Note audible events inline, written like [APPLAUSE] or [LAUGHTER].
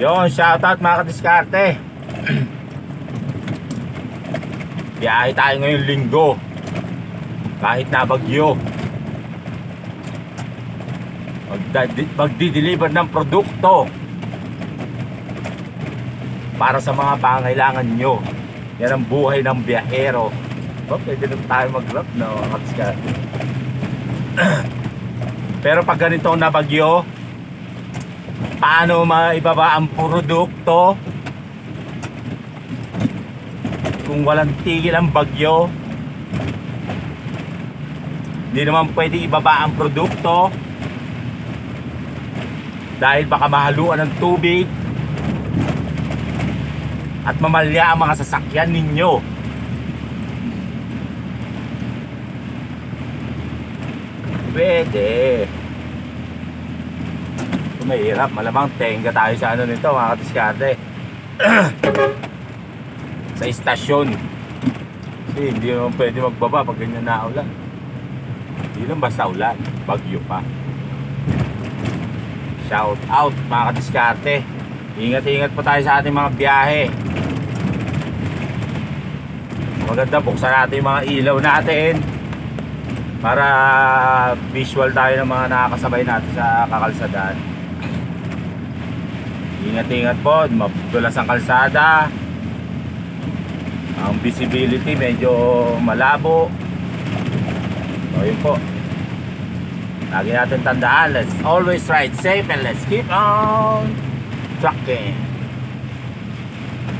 Yon, shoutout mga kadiskarte. Biyahe tayo ngayong linggo. Kahit na bagyo. Magdi-deliver ng produkto. Para sa mga pangailangan nyo. Yan ang buhay ng biyahero. Oh, pwede na tayo mag-rap na mga kadiskarte. [CLEARS THROAT] Pero pag ganito na bagyo, paano maibaba ang produkto? Kung walang tigil ang bagyo hindi naman pwede ibaba ang produkto. Dahil baka mahaluan ng tubig at mamalya ang mga sasakyan ninyo. Pwede mahirap, malamang tenga tayo sa ano nito, mga katiskarte. [CLEARS THROAT] sa istasyon. Kasi hindi naman pwede magbaba pag ganyan na ulan. Hindi lang basta ulan, bagyo pa. Shout out mga katiskarte. Ingat-ingat po tayo sa ating mga biyahe. Maganda buksan natin yung mga ilaw natin para visual tayo ng mga nakakasabay natin sa kakalsadaan. Ingat-ingat po, madulas ang kalsada. Ang visibility medyo malabo. So yun po. Lagi natin tandaan, let's always ride safe and let's keep on trucking.